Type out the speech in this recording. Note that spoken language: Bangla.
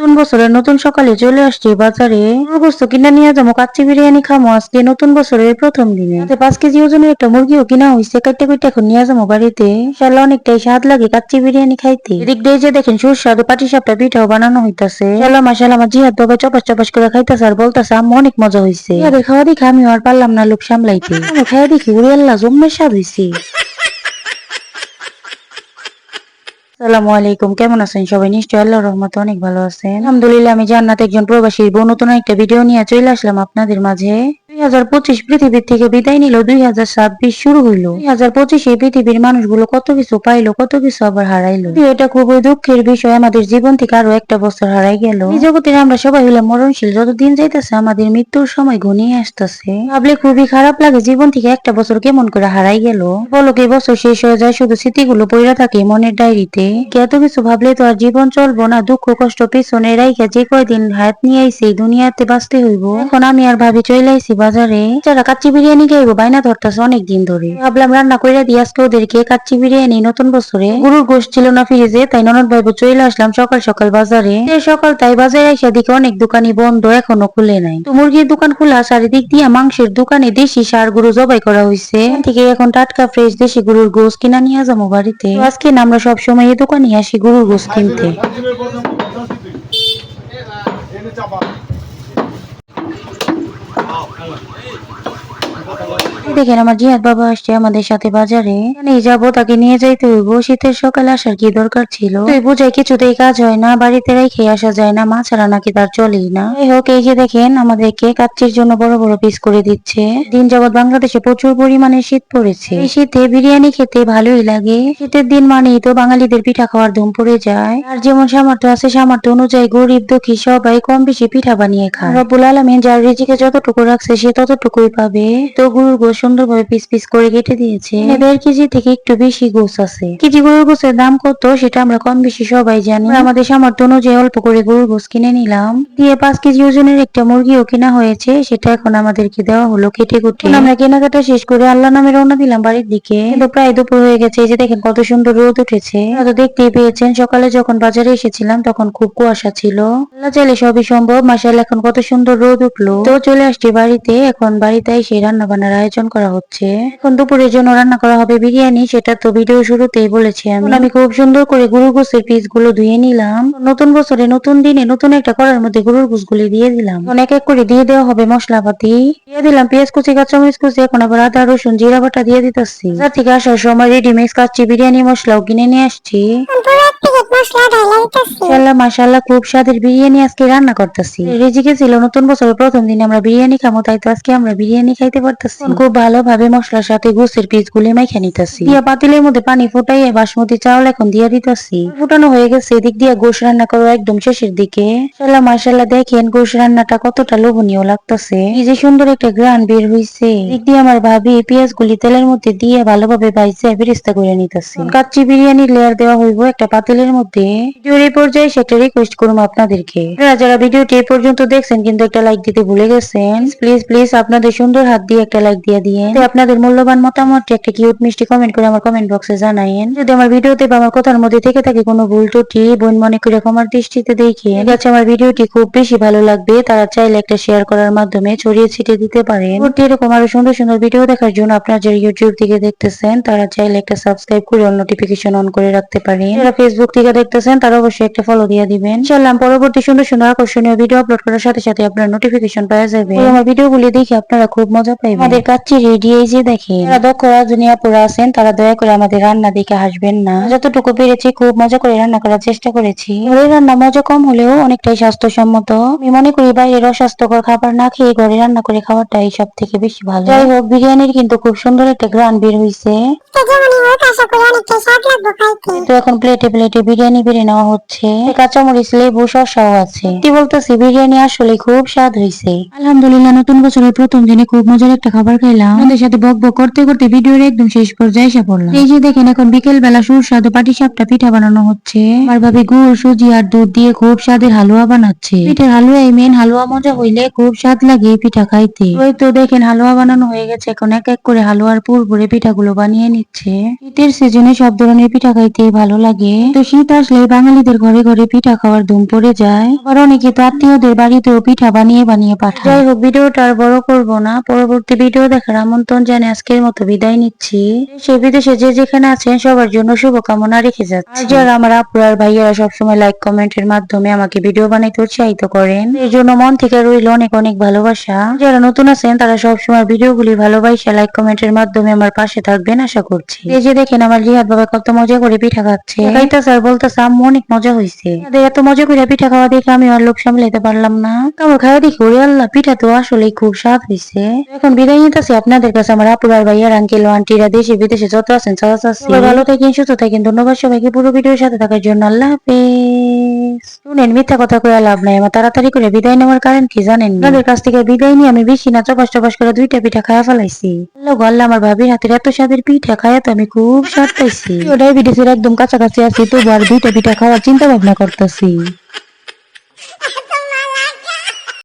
নতুন বছরের নতুন সকালে চলে আসছি বাজারে। বস্তু কিনা নিয়ে যাব, কাচ্চি বিরিয়ানি খামো আজকে নতুন বছরের প্রথম দিনে। পাঁচ কেজি ওজনের একটা মুরগিও কিনা হয়েছে কাটতে কাটতে এখন নিয়ে যাব বাড়িতে। শালা অনেকটাই স্বাদ লাগে কাচ্চি বিরিয়ানি খাইতে। এদিক দিয়ে যে দেখেন সুস্বাদু পাটি সাপটা পিঠাও বানানো হইতাছে। শালা মাসালা আমার জিহাদ বাবা চপাস চপাস করে খাইতেছে আর বলতেছে, আম্মু, অনেক মজা হয়েছে খাওয়া দেখে আমি আর পারলাম না লোক সামলাইতে। খাইয়া দেখি উড়ে আল্লাহ জম্মের স্বাদ হয়েছে আসসালামু আলাইকুম, কেমন আছেন সবাই? নিশ্চয়ই আল্লাহ রহমত অনেক ভালো আছেন। আলহামদুলিল্লাহ, আমি জান্নাত একজন প্রবাসী বউ। নতুন একটা ভিডিও নিয়ে চলে আসলাম আপনাদের মাঝে। থেকে বিদায় নিল শুরু হইল। পৃথিবীর মানুষগুলো কত কিছু পাইলো, কত কিছু আবার হারাইলো। এটা খুবই দুঃখের বিষয়, আমাদের জীবন থেকে আরও একটা বছর হারাই গেল। এই আমরা সবাই হইলে মরণশীল, যতদিন যাইতেছে আমাদের মৃত্যুর সময় ঘনিয়ে আসতেছে। ভাবলে খুবই খারাপ লাগে জীবন থেকে একটা বছর কেমন করে হারাই গেল। বলো কি, বছর শেষ হয়ে যায়, শুধু স্মৃতিগুলো পড়ে থাকে মনের ডায়েরিতে। এত কিছু ভাবলে তো আর জীবন চলবো না, দুঃখ কষ্ট পিছনে রাইখা যে কয়দিন হাত নিয়ে আইসি দুনিয়াতে বাঁচতে হইব। এখন আমি আর ভাবি চলে আইসি বাজারে যারা কাচ্চি বিরিয়ানি খাইবো বাইনা ধরতেছে অনেক দিন ধরে। ভাবলাম রান্না কইরা দিয়ে আজকে ওদেরকে কাচ্চি বিরিয়ানি, নতুন বছরে। গরুর গোশ ছিল না ফ্রিজে, তাই ননদ ভাইবো চলে আসলাম সকাল সকাল বাজারে। সকাল তাই বাজারে আইসা দিকে অনেক দোকানই বন্ধ, এখনও খুলে নাই। তো মুরগির দোকান খোলা, চারিদিক দিয়ে মাংসের দোকানে দেশি সার গরু জবাই করা হয়েছে থেকে এখন টাটকা, ফ্রেশ দেশি গরুর গোশ কিনা নিয়ে যাব বাড়িতে। আজকে আমরা সব সময় এই দোকানে আসি গরুর গোশ কিনতে। 好，看我。哎，দেখেন আমার জিহাদ বাবা আসছে আমাদের সাথে বাজারে। এখানেই যাব, তাকে নিয়ে যাইতে হইব। শীতের সকালে আসার কি দরকার ছিল? তুই বুঝাই কিছুতেই কাজ হয় না, বাড়িতে রেখে আসা যায় না মা ছাড়া নাকি তার চলেই না। যাই হোক, এই যে দেখেন আমাদেরকে কাচ্চির জন্য বড় বড় পিস করে দিচ্ছে। দিন যাবৎ বাংলাদেশে প্রচুর পরিমাণে শীত পড়েছে। এই শীতে বিরিয়ানি খেতে ভালোই লাগে। শীতের দিন মানেই তো বাঙালিদের পিঠা খাওয়ার ধুম পড়ে যায়। আর যেমন সামর্থ্য আছে, সামর্থ্য অনুযায়ী গরিব, দুঃখী সবাই কম বেশি পিঠা বানিয়ে খায়। রব্বুল আলমিন যার রিজিকে যতটুকু রাখছে, সে ততটুকুই পাবে। তো গরুর গোশ সুন্দরভাবে পিস পিস করে কেটে দিয়েছে। দেড় কেজি থেকে একটু বেশি গোস আছে। কেজি গরুর গোসের দাম কত সেটা আমরা কম বেশি সবাই জানি। আমাদের সামর্থ্য অনুযায়ী অল্প করে গরুর গোস কিনে নিলাম। দিয়ে পাঁচ কেজি ওজনের একটা মুরগিও কেনা হয়েছে সেটা এখন আমাদেরকে দেওয়া হলো কেটে কুটে আমরা কেনাকাটা শেষ করে আল্লাহ নামে রওনা দিলাম বাড়ির দিকে। কিন্তু প্রায় দুপুর হয়ে গেছে এই যে দেখেন কত সুন্দর রোদ উঠেছে। তো দেখতেই পেয়েছেন সকালে যখন বাজারে এসেছিলাম তখন খুব কুয়াশা ছিল। আল্লাহ চাইলে সবই সম্ভব মাসাল এখন কত সুন্দর রোদ উঠল। তো চলে আসছি বাড়িতে এখন বাড়িতে এসে রান্না বান্নার আয়োজন করা হচ্ছে। এখন দুপুরের জন্য রান্না করা হবে বিরিয়ানি সেটা তো ভিডিও শুরুতেই বলেছি আমি। আমি খুব সুন্দর করে গরুর গোসের পিসগুলো ধুয়ে নিলাম। নতুন বছরে নতুন দিনে নতুন একটা করার মধ্যে গরুর গোস গুলি দিয়ে দিলাম। অনেক এক করে দিয়ে দেওয়া হবে মশলাপাতি। দিয়ে দিলাম পেঁয়াজ কুচি কাঁচামরিচ কুচি এখন আবার আদা রসুন জিরা বাটা দিয়ে দিতেছি। বাজার থেকে আসার সময় রেডিমেড কাচ্চি বিরিয়ানি মশলাও কিনে নিয়ে আসছি। মাশাআল্লাহ মাশাআল্লাহ খুব স্বাদের বিরিয়ানি আজকে রান্না করতেছি। রিজিকে ছিল নতুন বছরের প্রথম দিন আমরা বিরিয়ানি খাব তাই তো আজকে আমরা বিরিয়ানি খাইতে পারতেছি। খুব ভালোভাবে মশলার সাথে গোসের পিস গুলি মাইখা নিতেছি। দিয়া পাতিলের মধ্যে পানি ফুটাইয়ে বাসমতি চাউল এখন দিয়া দিতেছি। ফুটানো হয়ে গেছে এদিক দিয়ে গোশ রান্না করো একদম শেষের দিকে। মাশাআল্লাহ মাশাআল্লাহ দেখেন গোশ রান্নাটা কতটা লোভনীয় লাগতেছে। এই যে সুন্দর একটা গ্রান বের হইছে। এদিক দিয়ে আমার ভাবি পেঁয়াজ গুলি তেলের মধ্যে দিয়ে ভালোভাবে বেরিস্তা করে নিতেছে। কাচ্চি বিরিয়ানি লেয়ার দেওয়া হইব একটা পাতিলের মধ্যে ভিডিওর এই পর্যায়ে সেটা রিকোয়েস্ট করব আপনাদেরকে। যারা ভিডিওটি এই পর্যন্ত দেখছেন, কিন্তু একটা লাইক দিতে ভুলে গেছেন প্লিজ প্লিজ আপনাদের সুন্দর হাত দিয়ে একটা লাইক দিয়ে দিয়ে আপনাদের মূল্যবান একটা কিউট মিষ্টি কমেন্ট করে আমার কমেন্ট বক্সে যদি আমার ভিডিওতে বা আমার কথার মধ্যে থেকে থাকে কোনো ভুল ত্রুটি, বোন মনে করে ক্ষমার দৃষ্টিতে দেখে আমার ভিডিওটি খুব বেশি ভালো লাগবে, তারা চাইলে একটা শেয়ার করার মাধ্যমে ছড়িয়ে ছিটিয়ে দিতে পারেন। এরকম আরও সুন্দর সুন্দর ভিডিও দেখার জন্য আপনারা যারা ইউটিউব থেকে দেখতেছেন, তারা চাইলে একটা সাবস্ক্রাইব করে নোটিফিকেশন অন করে রাখতে পারেন। ফেসবুক থেকে দেখতেছেন তারা অবশ্যই একটা ফলো দিয়ে দিবেন। ইনশাআল্লাহ পরবর্তী সুন্দর সুন্দর আকর্ষণীয় ভিডিও আপলোড করার সাথে সাথে আপনার নোটিফিকেশন পাওয়া যাবে। আমার ভিডিওগুলি দেখে আপনারা খুব মজা পাইবেন। আমাদের কাচ্চি রেডি এই যে দেখেন। যারা দক্ষ রাজনী আপুরা আছেন তারা দয়া করে আমাদের রান্না দেখে হাসবেন না। যতটুকু পেরেছি খুব মজা করে রান্না করার চেষ্টা করেছি। ঘরের রান্না মজা কম হলেও অনেকটাই স্বাস্থ্যসম্মত। আমি মনে করি বাইরের অস্বাস্থ্যকর খাবার না খেয়ে ঘরে রান্না করে খাওয়াটাই সব থেকে বেশি ভালো। যাই হোক বিরিয়ানির কিন্তু খুব সুন্দর একটা গ্রান বের হইছে। তো এখন প্লেটে প্লেটে বিরিয়ানি বেড়ে নেওয়া হচ্ছে। কাঁচামরিচ লেবু শসাও আছে। কি বলতেছি বিরিয়ানি আসলে খুব স্বাদ হয়েছে আলহামদুলিল্লাহ নতুন বছরের প্রথম দিনে খুব মজার একটা খাবার খাইলাম। আমাদের সাথে বক বক করতে করতে ভিডিওর একদম শেষ পর্যায়ে এসে পড়লাম। এই যে দেখেন এখন বিকেল বেলা সুস্বাদু পাটি সাপটা পিঠা বানানো হচ্ছে। আমার ভাবি গুড় সুজি আর দুধ দিয়ে খুব স্বাদের হালুয়া বানাচ্ছে। পিঠের হালুয়াই মেন হালুয়া মজা হইলে খুব স্বাদ লাগে এই পিঠা খাইতে। ওই তো দেখেন হালুয়া বানানো হয়ে গেছে। এখন এক এক করে হালুয়ার পুর ভরে পিঠাগুলো বানিয়ে নিচ্ছে। শীতের সিজনে সব ধরনের পিঠা খাইতে ভালো লাগে। তো শীত ঈদ আসলে বাঙালিদের ঘরে ঘরে পিঠা খাওয়ার ধুম পড়ে যায়। আবার অনেকে তো আত্মীয়দের বাড়িতেও পিঠা বানিয়ে বানিয়ে পাঠায়। যাই হোক ভিডিওটা আর বড় করব না। পরবর্তী ভিডিও দেখার আমন্ত্রণ জানিয়ে আজকের মতো বিদায় নিচ্ছি। সে বিদেশে যে যেখানে আছেন সবার জন্য শুভকামনা রেখে যাচ্ছি। আর যারা আমার আপুর আর ভাইয়ারা সবসময় লাইক কমেন্টের মাধ্যমে আমাকে ভিডিও বানাইতে উৎসাহিত করেন এর জন্য মন থেকে রইল অনেক অনেক ভালোবাসা। যারা নতুন আছেন তারা সবসময় ভিডিওগুলি ভালোবাসা লাইক কমেন্টের মাধ্যমে আমার পাশে থাকবেন আশা করছি। এই যে দেখেন আমার রিহাদ বাবা কত মজা করে পিঠা খাচ্ছে। খাইতা স্যার বলতেছে অনেক মজা হয়েছে এত মজা করে পিঠা খাওয়া দেখে আমি আর লোক সামলাইতে পারলাম না। কামড় খাওয়া দেখি, ওরে আল্লাহ, পিঠা তো আসলেই খুব স্বাদ হয়েছে এখন বিদায় নিতেছি। আপনাদের কাছে আমার আপুরার ভাইয়ার আঙ্কেল আন্টিরা দেশে বিদেশে যত আছেন ভালো থাকেন, সুস্থ থাকেন। ধন্যবাদ সবাইকে পুরো ভিডিওর সাথে থাকার জন্য। আল্লাহ হাফেজ। শুনেন মিথ্যা কথা কয়ে লাভ নাই। আমার তাড়াতাড়ি করে বিদায় নেওয়ার কারণ কি জানেন আপনাদের কাছ থেকে বিদায় নিয়ে আমি বেশি না চপাস চপাস করে দুইটা পিঠা খায়া ফেলাইছি। আল্লাহ গল্লা আমার ভাবির হাতের এত স্বাদের পিঠা খায়া তো আমি খুব স্বাদ পাইছি ডায়াবেটিসের একদম কাছাকাছি আছি তবু আর দুইটা পিঠা খাওয়ার চিন্তা ভাবনা করতেছি।